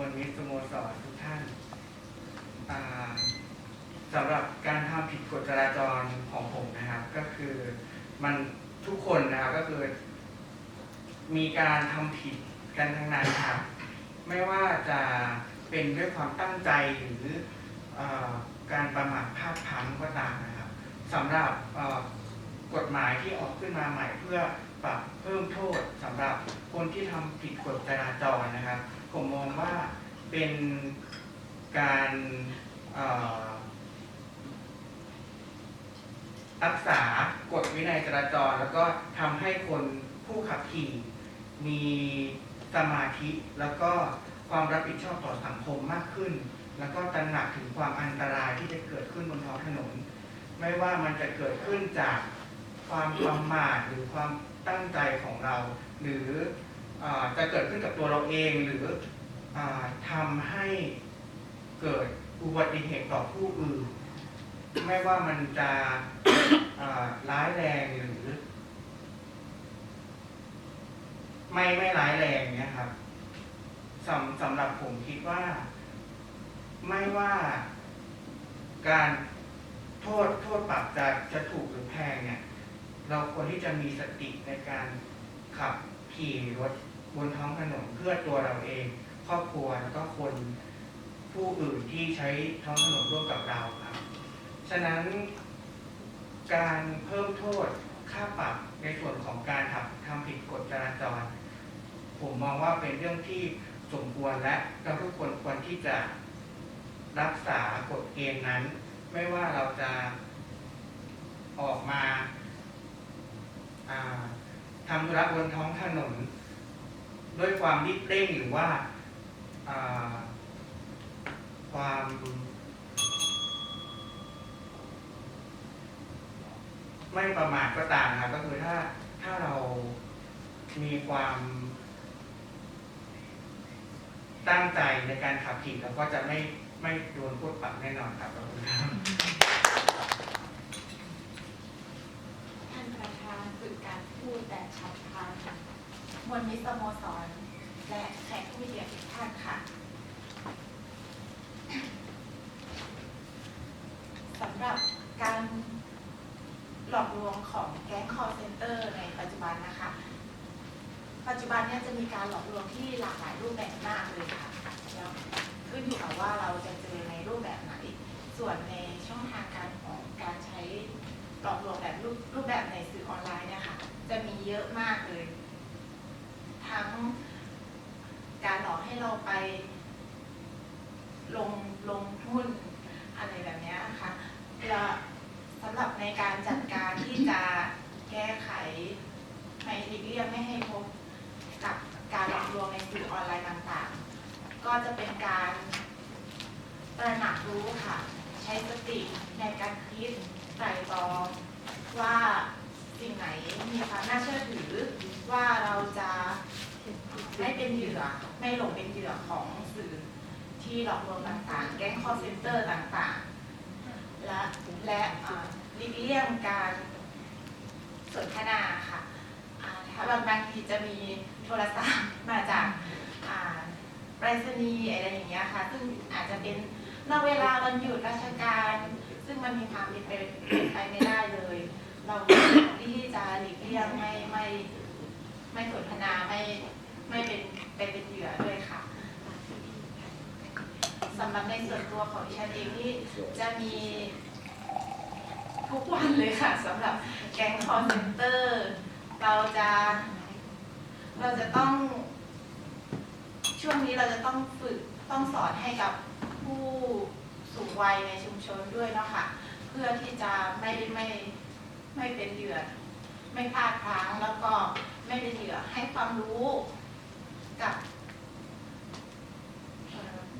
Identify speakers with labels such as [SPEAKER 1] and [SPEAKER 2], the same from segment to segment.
[SPEAKER 1] ว
[SPEAKER 2] ลมิตรสโมสรทุกท่านาสำหรับการทำผิดกฎจราจรของผมนะครับ ก็คือมันทุกคนนะครับก็คือ มีการทำผิดกันทั้งนั้นครับไม่ว่าจะเป็นด้วยความตั้งใจหรืออการประมาทพลาดพลั้งก็ตามนะครับสำหรับกฎหมายที่ออกขึ้นมาใหม่เพื่อปรับเพิ่มโทษสำหรับคนที่ทำผิดกฎจราจรนะครับ เป็นการรักษากฎวินัยจราจร แล้วก็ทำให้คนผู้ขับขี่มีสมาธิแล้วก็ความรับผิดชอบต่อสังคมมากขึ้น แล้วก็ตระหนักถึงความอันตรายที่จะเกิดขึ้นบนท้องถนน ไม่ว่ามันจะเกิดขึ้นจากความประมาทหรือความตั้งใจของเรา หรืออจะเกิดขึ้นกับตัวเราเองหรือ ทำให้เกิดอุบัติเหตุต่อผู้อื่น ไม่ว่ามันจะร้ายแรงหรือ ไม่ไม่ร้ายแรงเนี่ยครับสำสำหรับผมคิดว่า ไม่ว่าการโทษโทษปรับจะจะถูกหรือแพงเนี่ย เราควรที่จะมีสติในการขับขี่รถบนท้องถนนเพื่อตัวเราเอง ครอบครัวแล้วก็คนผู้อื่นที่ใช้ท้องถนนร่วมกับเราครับ ฉะนั้นการเพิ่มโทษค่าปรับในส่วนของการทำทำผิดกฎจราจร ผมมองว่าเป็นเรื่องที่สมควรและเราทุกคนควรที่จะรักษากฎเกณฑ์นั้น ไม่ว่าเราจะออกมาาทำธุระบนท้องถนน ด้วยความรีบเร่งหรือว่า ความไม่ประมาทก็ตามนะครับ ก็คือถ้าถ้าเรามีความ ตั้งใจในการขับขี่เราก็จะไม่ไม่โดนโทษปรับแน่นอนครับขอบคุณครับ
[SPEAKER 3] ท่านประธานฝึกการพูดแบบฉับพลันมวลมิสโมสร และแขกผู้มีเกียรติทุกท่านค่ะสำหรับการหลอกลวงของแก๊ง call center ในปัจจุบันนะคะ ปัจจุบันเนี่ยจะมีการหลอกลวงที่หลากหลายรูปแบบมากเลยค่ะแล้วขึ้นอยู่กับว่าเราจะเจอในรูปแบบไหน ส่วนในช่องทางการของการใช้หลอกลวงแบบรูปรูปแบบในสื่อออนไลน์เนี่ยค่ะ จะมีเยอะมากเลย ทั้ง การหลอกให้เราไปลงลงหุ้นอะไรแบบนี้ยค่ะแล้วสำหรับในการจัดการที่จะแก้ไขในหลีเลี่ยงไม่ให้พบกับการหลอกลวงในสื่อออนไลน์ต่างๆ ก็จะเป็นการตระหนักรู้ค่ะ ใช้สติในการคิดไตร่ตรองว่าสิ่งไหนมีความน่าเชื่อถือว่าเราจะ ไม่เป็นเหยื่อไม่หลงเป็นเหยื่อของสื่อที่หลอกลวงต่างๆ แก๊งคอร์เซนเตอร์ต่างๆ และและหลีกเลี่ยงการสนทนาค่ะถ้าบางบางทีจะมีโทรศัพท์มาจากไปรษณีย์อะไรอย่างเงี้ยค่ะ ซึ่งอาจจะเป็นนอกเวลาวันหยุดราชการ ซึ่งมันมีความเป็นไปไปไม่ได้เลย เราที่จะหลีกเลี่ยงไม่ไม่ไม่สนทนาไม่ ไม่เป็นไปเป็นเหยื่อด้วยค่ะสำหรับในส่วนตัวของดิฉันเองที่จะมีทุกวันเลยค่ะสำหรับแก๊งคอร์เซนเตอร์เราจะเราจะต้อง ช่วงนี้เราจะต้องฝึกต้องสอนให้กับผู้สูงวัยในชุมชนด้วยเนาะค่ะ เพื่อที่จะไม่ไม่ไม่เป็นเหยื่อ ไม่พลาดพลั้งแล้วก็ไม่เป็นเหยื่อให้ความรู้ กับ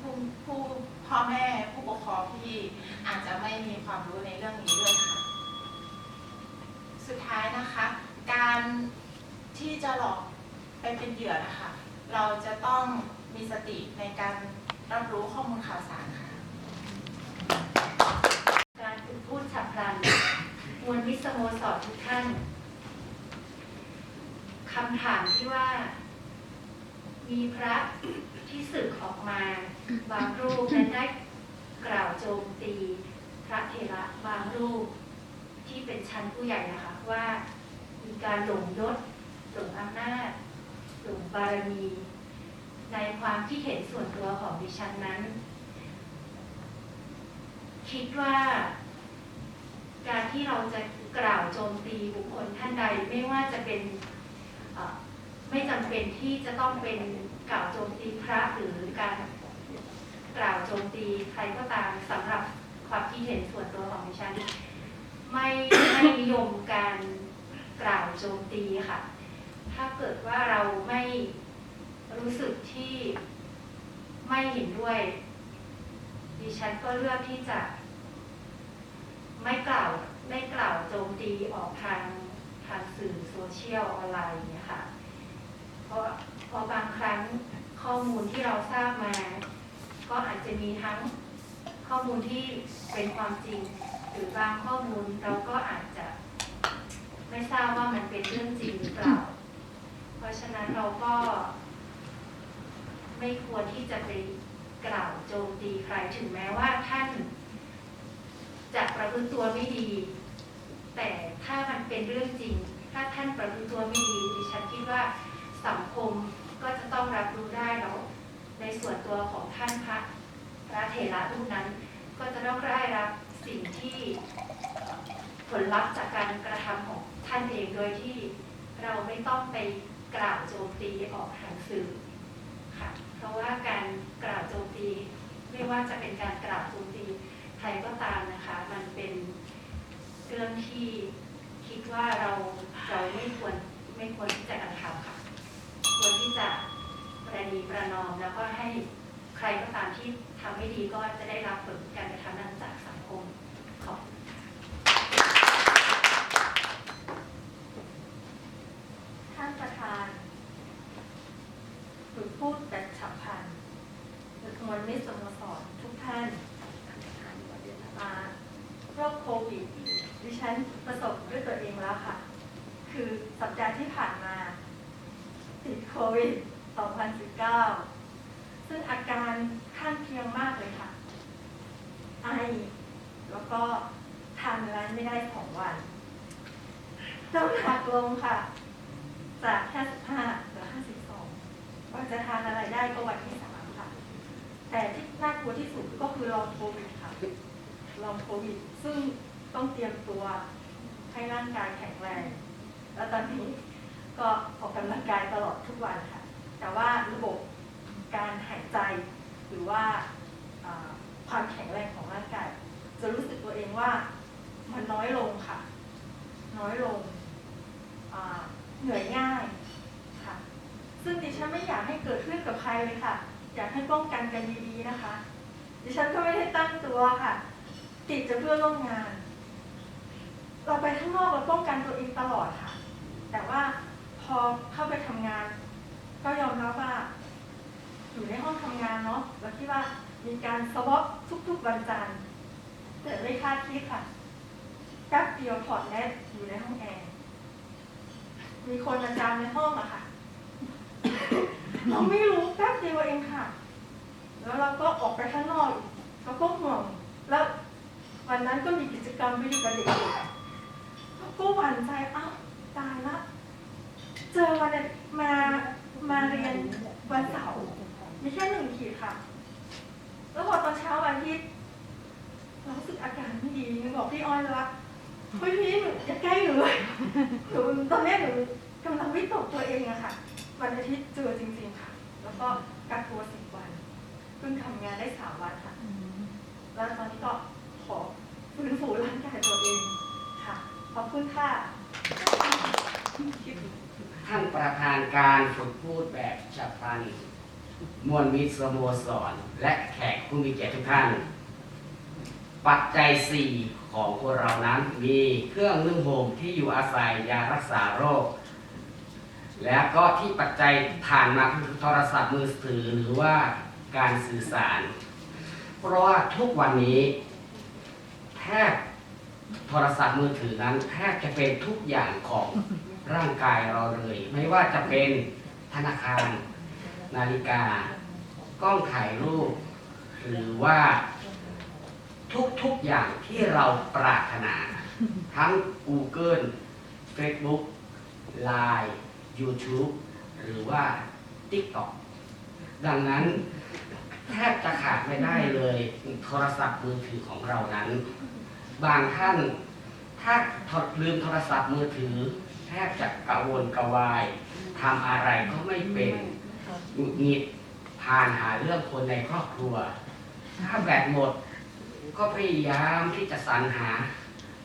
[SPEAKER 3] ผู้ผู้พ่อแม่ผู้ปกครองที่อาจจะไม่มีความรู้ในเรื่องนี้ด้วยค่ะ สุดท้ายนะคะ การที่จะหลอกไปเป็นเหยื่อนะคะ เราจะต้องมีสติในการรับรู้ข้อมูลข่าวสารค่ะ
[SPEAKER 4] การฝึกพูดฉับพลันมวลมิสโมสรทุกท่านคำถามที่ว่า มีพระที่สึกออกมาบางรูปนั้นได้กล่าวโจมตี พระเถระบางรูปที่เป็นชั้นผู้ใหญ่นะคะว่ามีการหลงยศหลงอำนาจหลงบารมี ในความคิดเห็นส่วนตัวของดิฉันนั้น คิดว่า การที่เราจะกล่าวโจมตีบุคคลท่านใดไม่ว่าจะเป็น ไม่จำเป็นที่จะต้องเป็นกล่าวโจมตีพระหรือการกล่าวโจมตีใครก็ตามสำหรับความคิดเห็นส่วนตัวของดิฉัน ไม่ไม่นิยมการกล่าวโจมตีค่ะ ถ้าเกิดว่าเราไม่รู้สึกที่ไม่เห็นด้วย ดิฉันก็เลือกที่จะ ไม่กล่าวไม่กล่าวโจมตีออกทางทางสื่อโซเชียลออนไลน์เนี่ย พราะบางครั้งข้อมูลที่เราทราบมา ก็อาจจะมีทั้งข้อมูลที่เป็นความจริง หรือบางข้อมูลเราก็อาจจะไม่ทราบว่ามันเป็นเรื่องจริงหรือเปล่า เพราะฉะนั้นเราก็ ไม่ควรที่จะไปกล่าวโจมตีใครถึงแม้ว่าท่านจะประพฤติตัวไม่ดี แต่ถ้ามันเป็นเรื่องจริง ถ้าท่านประพฤติตัวไม่ดีดิฉันคิดว่าสังคม ก็จะต้องรับรู้ได้แล้วในส่วนตัวของท่านพระพระเถระรูปนั้น ก็จะต้องได้รับสิ่งที่ผลลัพธ์จากการกระทำของท่านเองโดยที่เราไม่ต้องไปกล่าวโจมตีออกทางสื่อค่ะเพราะว่าการกล่าวโจมตี ไม่ว่าจะเป็นการกล่าวโจมตีใครก็ตามนะคะ มันเป็นเรื่องที่คิดว่าเราเราไม่ควรไม่ควรที่จะกระทำค่ะ ควรที่จะประนีประนอม แล้วก็ให้ใครก็ตามที่ทำไม่ดีก็จะได้รับผลการกระทำนั้นจากสังคมขอบ
[SPEAKER 5] ท่านประธานฝึกพูดแบบฉับพลันฝึกมวลมิตรสมสรทุกท่านอ่าโรคโควิดดิฉันประสบด้วยตัวเองแล้วค่ะ คือสัปดาห์ที่ผ่านมา ติดโควิด 2019 ซึ่งอาการข้างเคียงมากเลยค่ะ ไอ แล้วก็ทานอะไรไม่ได้สองวันน้ำหนักลงค่ะ จาก 55เหลือ 52 ว่าจะทานอะไรได้ก็วันที่สามค่ะ แต่ที่น่ากลัวที่สุดก็คือลองโควิดค่ะลองโควิด ซึ่งต้องเตรียมตัวให้ร่างกายแข็งแรง แล้วตอนนี้ ก็ออกกำลังกายตลอดทุกวันค่ะ แต่ว่าระบบการหายใจหรือว่าความแข็งแรงของร่างกาย จะรู้สึกตัวเองว่ามันน้อยลงค่ะ น้อยลงเหนื่อยง่ายค่ะ ซึ่งดิฉันไม่อยากให้เกิดขึ้นกับใครเลยค่ะ อยากให้ป้องกันกันดีๆนะคะ ดิฉันก็ไม่ได้ตั้งตัวค่ะ ติดจะเพื่อร่วมงาน เราไปข้างนอกเราป้องกันตัวเองตลอดค่ะ แต่ว่า พอเข้าไปทำงาน ก็ยอมรับว่าอยู่ในห้องทำงานเนาะแล้วที่ว่ามีการสวอปทุกๆวันจันทร์แต่ไม่คาดคิดค่ะแป๊บเดียวถอดแมสอยู่ในห้องแอร์มีคนมาจามในห้องอะค่ะ เราไม่รู้แป๊บเดียวเองค่ะ แล้วเราก็ออกไปข้างนอกเราก็ห่วงแล้ววันนั้นก็มีกิจกรรมไปอยู่กับเด็กๆก็หวั่นใจอ้าวตายละ เจอวันอาทิตย์มามาเรียนวันเสาร์มีแค่หนึ่งขีดค่ะ แล้วพอตอนเช้าวันอาทิตย์เรารู้สึกอาการไม่ดีบอกพี่อ้อยเลยว่าเฮ้ยพี่หนูอย่าใกล้หนูเลยหนูตอนนี้หนูกำลังวิตกตัวเองอะค่ะ วันอาทิตย์เจอจริงๆค่ะ แล้วก็กักตัวสิบวันเพิ่งทำงานได้สามวันค่ะ แล้วตอนนี้ก็ขอฟื้นฟูร่างกายตัวเองค่ะ ขอบคุณค่ะ
[SPEAKER 6] ท่านประธานการฝึกพูดแบบฉับพลันมวลมิตรสโมสร และแขกผู้มีเกียรติทุกท่าน ปัจจัย4ของพวกเรานั้นมีเครื่องนึ่งโฮมที่อยู่อาศัยยารักษาโรค และก็ที่ปัจจัยผ่านมาคือโทรศัพท์มือถือหรือว่าการสื่อสาร เพราะว่าทุกวันนี้แทบโทรศัพท์มือถือนั้นแทบจะเป็นทุกอย่างของ ร่างกายเราเลย ไม่ว่าจะเป็นธนาคาร นาฬิกา กล้องถ่ายรูป หรือว่าทุกๆอย่างที่เราปรารถนา ทั้ง Google Facebook Line YouTube หรือว่า TikTok ดังนั้นแทบจะขาดไม่ได้เลยโทรศัพท์มือถือของเรานั้น บางท่าน ถ้าลืมโทรศัพท์มือถือ ทบจะกระวนกระวายทำอะไรก็ไม่เป็นหงุดหงิดพานหาเรื่องคนในครอบครัว ถ้าแบตหมดก็พยายามที่จะสรรหา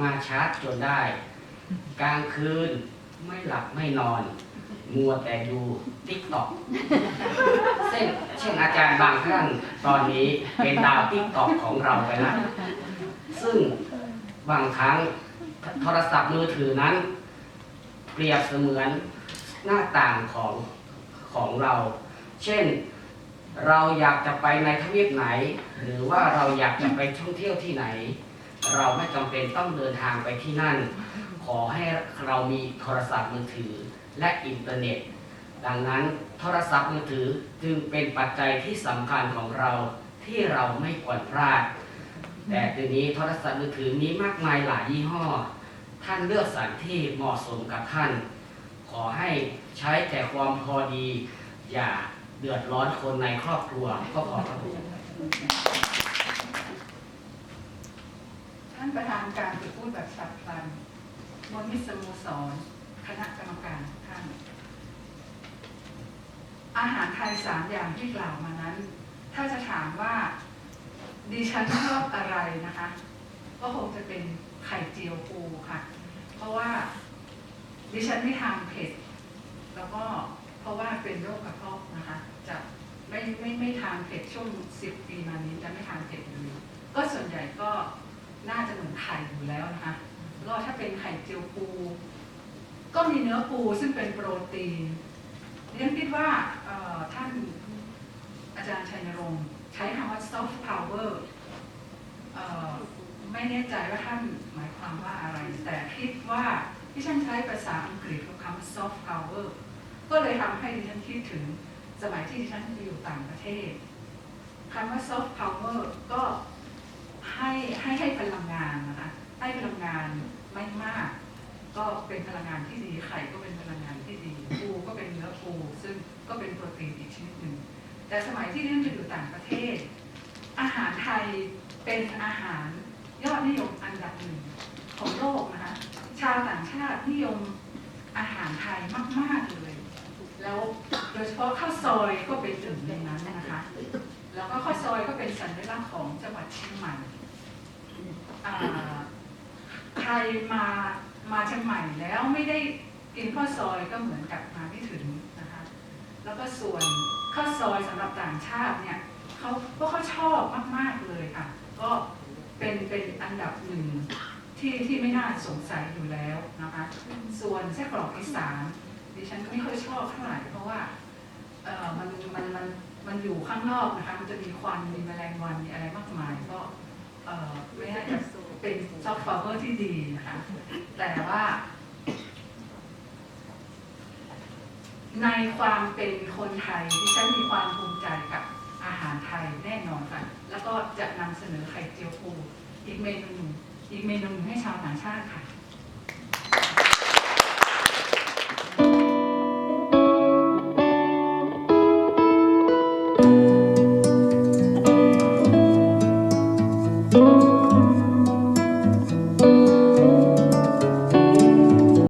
[SPEAKER 6] มาชาร์จจนได้ กลางคืนไม่หลับไม่นอน มัวแต่ดูติ๊กต็อกเช่นเช่นอาจารย์บางท่านตอนนี้เป็นดาวติ๊กต็อกของเราไปแล้วซึ่งบางครั้งโทรศัพท์มือถือนั้น เปรียบเสมือนหน้าต่างของของเรา เช่นเราอยากจะไปในทวีปไหน หรือว่าเราอยากจะไปท่องเที่ยวที่ไหน เราไม่จำเป็นต้องเดินทางไปที่นั่น ขอให้เรามีโทรศัพท์มือถือและอินเทอร์เน็ต ดังนั้นโทรศัพท์มือถือจึงเป็นปัจจัยที่สำคัญของเราที่เราไม่ควรพลาด แต่ทีนี้โทรศัพท์มือถือมีมากมายหลายยี่ห้อ ท่านเลือกสรรที่เหมาะสมกับท่าน ขอให้ใช้แต่ความพอดี อย่าเดือดร้อนคนในครอบครัวก็ขอครับผม
[SPEAKER 7] ท่านประธานการฝึกพูดแบบฉับพลันมนมิสโมสรคณะกรรมการท่าน อาหารไทยสามอย่างที่กล่าวมานั้น ถ้าจะถามว่าดิฉันชอบอะไรนะคะ ก็คงจะเป็น ไข่เจียวปูค่ะ เพราะว่าดิฉันไม่ทานเผ็ด แล้วก็เพราะว่าเป็นโรคกระเพาะนะคะ จะไม่ไม่ไม่ทานเผ็ดช่วงสิบปีมานี้จะไม่ทานเผ็ดเลยก็ส่วนใหญ่ก็น่าจะเหมือนไข่อยู่แล้วนะคะก็ถ้าเป็นไข่เจียวปู ก็มีเนื้อปูซึ่งเป็นโปรตีนเรียนคิดว่าท่านอาจารย์ชัยนรงค์ใช้คำว่า soft power ไม่แน่ใจว่าท่านหมายความว่าอะไร แต่คิดว่าที่ฉันใช้ภาษาอังกฤษกับคำว่า soft power ก็เลยทำให้ดิฉันคิดถึงสมัยที่ดิฉันไปอยู่ต่างประเทศคำว่า soft power ก็ให้ให้ให้พลังงานนะคะให้พลังงานไม่มาก ก็เป็นพลังงานที่ดีไข่ก็เป็นพลังงานที่ดีปูก็เป็นเนื้อปูซึ่งก็เป็นโปรตีนอีกชนิดหนึ่งแต่สมัยที่ดิฉันไปอยู่ต่างประเทศ อาหารไทยเป็นอาหาร ยอดนิยมอันดับหนึ่งของโลกนะคะ ชาวต่างชาตินิยมอาหารไทยมาก ๆ เลย แล้วโดยเฉพาะข้าวซอยก็เป็นหนึ่งในนั้นนะคะ แล้วก็ข้าวซอยก็เป็นสัญลักษณ์ของจังหวัดเชียงใหม่ใครมามาเชียงใหม่แล้วไม่ได้กินข้าวซอยก็เหมือนกับมาไม่ถึงนะคะ แล้วก็ส่วนข้าวซอยสำหรับต่างชาติเนี่ยเขาก็เขาชอบมาก ๆ เลยค่ะ ก็ เป็นเป็นอันดับหนึ่งที่ที่ไม่น่าสงสัยอยู่แล้วนะคะส่วนไส้กรอกอีสานดิฉันก็ไม่ค่อยชอบเท่าไหร่เพราะว่าเออมันมันมันมันอยู่ข้างนอกนะคะมันจะมีควันมีแมลงวันมีอะไรมากมายก็เอ่อไม่น่าจะเป็นซอฟต์พาวเวอร์ที่ดีนะคะแต่ว่าในความเป็นคนไทยดิฉันมีความภูมิใจกับ อาหารไทยแน่นอนค่ะ แล้วก็จะนำเสนอไข่เจียวปูอีกเมนูหนึ่งอีกเมนูให้ชาวต่างชาติค่ะ